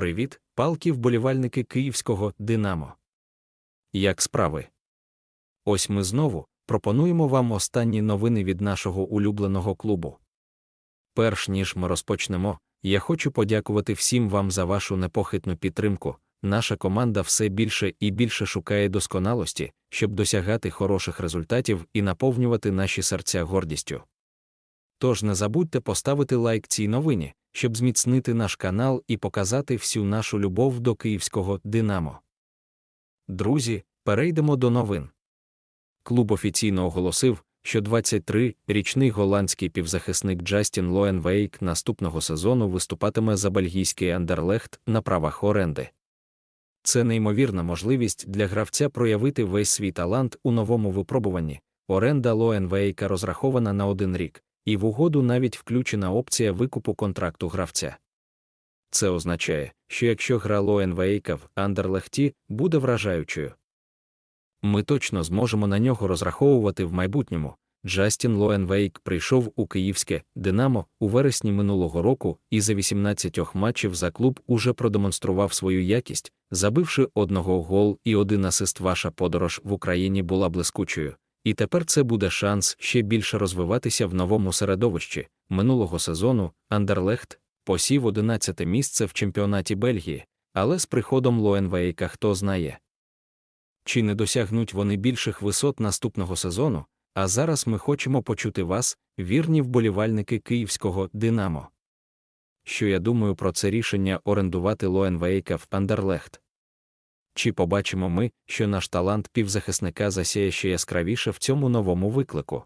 Привіт, палки вболівальники київського Динамо. Як справи? Ось ми знову пропонуємо вам останні новини від нашого улюбленого клубу. Перш ніж ми розпочнемо, я хочу подякувати всім вам за вашу непохитну підтримку. Наша команда все більше і більше шукає досконалості, щоб досягати хороших результатів і наповнювати наші серця гордістю. Тож не забудьте поставити лайк цій новині, щоб зміцнити наш канал і показати всю нашу любов до київського Динамо. Друзі, перейдемо до новин. Клуб офіційно оголосив, що 23-річний голландський півзахисник Джастін Лоенвейк наступного сезону виступатиме за бельгійський Андерлехт на правах оренди. Це неймовірна можливість для гравця проявити весь свій талант у новому випробуванні. Оренда Лоенвейка розрахована на один рік, і в угоду навіть включена опція викупу контракту гравця. Це означає, що якщо гра Лоенвейка в Андерлехті буде вражаючою, ми точно зможемо на нього розраховувати в майбутньому. Джастін Лоенвейк прийшов у київське Динамо у вересні минулого року і за 18 матчів за клуб уже продемонстрував свою якість, забивши одного гол і один асист. Ваша подорож в Україні була блискучою, і тепер це буде шанс ще більше розвиватися в новому середовищі. Минулого сезону Андерлехт посів 11 місце в чемпіонаті Бельгії, але з приходом Лоенвейка хто знає. Чи не досягнуть вони більших висот наступного сезону? А зараз ми хочемо почути вас, вірні вболівальники київського Динамо. Що я думаю про це рішення орендувати Лоенвейка в Андерлехт? Чи побачимо ми, що наш талант півзахисника засяє ще яскравіше в цьому новому виклику?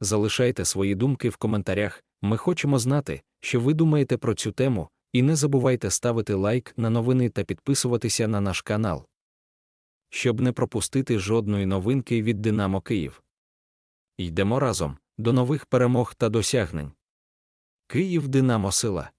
Залишайте свої думки в коментарях, ми хочемо знати, що ви думаєте про цю тему, і не забувайте ставити лайк на новини та підписуватися на наш канал, щоб не пропустити жодної новинки від Динамо Київ. Йдемо разом до нових перемог та досягнень. Київ Динамо Сила.